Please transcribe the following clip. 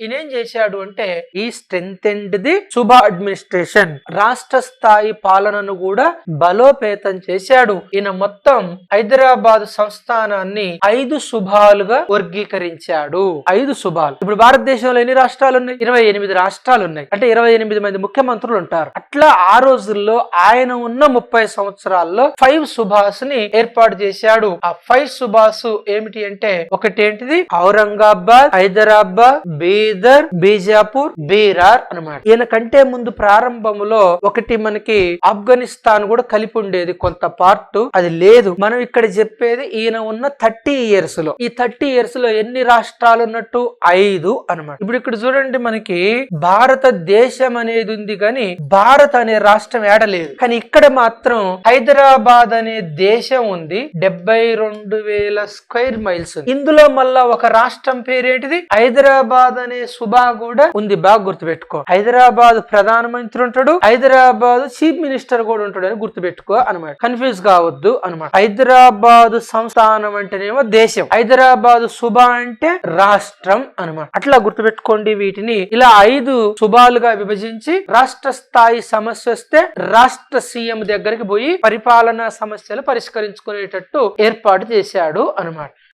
ఈయనేం చేశాడు అంటే ఈ స్ట్రెంగ్ ది శుభ అడ్మినిస్ట్రేషన్ రాష్ట్ర స్థాయి పాలనను కూడా బలోపేతం చేశాడు. ఈయన మొత్తం హైదరాబాద్ సంస్థానాన్ని ఐదు శుభాలుగా వర్గీకరించాడు. ఐదు శుభాలు. ఇప్పుడు భారతదేశంలో ఎన్ని రాష్ట్రాలు ఉన్నాయి ఇరవై ఎనిమిది రాష్ట్రాలు ఉన్నాయి అంటే ఇరవై ఎనిమిది మంది ముఖ్యమంత్రులు ఉంటారు. అట్లా ఆ రోజుల్లో ఆయన ఉన్న ముప్పై సంవత్సరాల్లో ఫైవ్ సుభాస్ని ఏర్పాటు చేశాడు. ఆ ఫైవ్ సుభాస్ ఏమిటి అంటే ఒకటి ఏంటిది ఔరంగాబాద్ హైదరాబాద్ బీదర్ బీజాపూర్ బీరార్ అనమాట ఈయన కంటే ముందు ప్రారంభంలో ఒకటి మనకి ఆఫ్ఘనిస్తాన్ కూడా కలిపి ఉండేది కొంత పార్ట్. అది లేదు. మనం ఇక్కడ చెప్పేది ఈయన ఉన్న థర్టీ ఇయర్స్లో. ఈ థర్టీ ఇయర్స్లో ఎన్ని రాష్ట్రాలు ఉన్నట్టు? ఐదు అనమాట ఇప్పుడు ఇక్కడ చూడండి మనకి భారతదేశం అనేది ఉంది కానీ భారత్ అనే రాష్ట్రం ఏడలేదు కానీ ఇక్కడ మాత్రం హైదరాబాద్ అనే దేశం ఉంది. డెబ్బై రెండు వేల స్క్వేర్ మైల్స్ ఇందులో మళ్ళా ఒక రాష్ట్రం పేరేంటిది? హైదరాబాద్ అనే సుబా కూడా ఉంది. బాగా గుర్తుపెట్టుకో. హైదరాబాద్ ప్రధానమంత్రి ఉంటాడు. హైదరాబాద్ చీఫ్ మినిస్టర్ కూడా ఉంటాడు అని గుర్తుపెట్టుకో అనమాట కన్ఫ్యూజ్ కావద్దు అనమాట హైదరాబాద్ సంస్థానం అంటేనేమో దేశం. హైదరాబాద్ సుబా అంటే రాష్ట్రం అనమాట అట్లా గుర్తుపెట్టుకోండి వీటిని. ఇలా ఐదు సుభాలుగా విభజించి రాష్ట్ర స్థాయి సమస్య వస్తే రాష్ట్ర సీఎం దగ్గరికి పోయి పరిపాలనా సమస్యలు పరిష్కరించుకునేటట్టు ఏర్పాటు చేశాడు అనమాట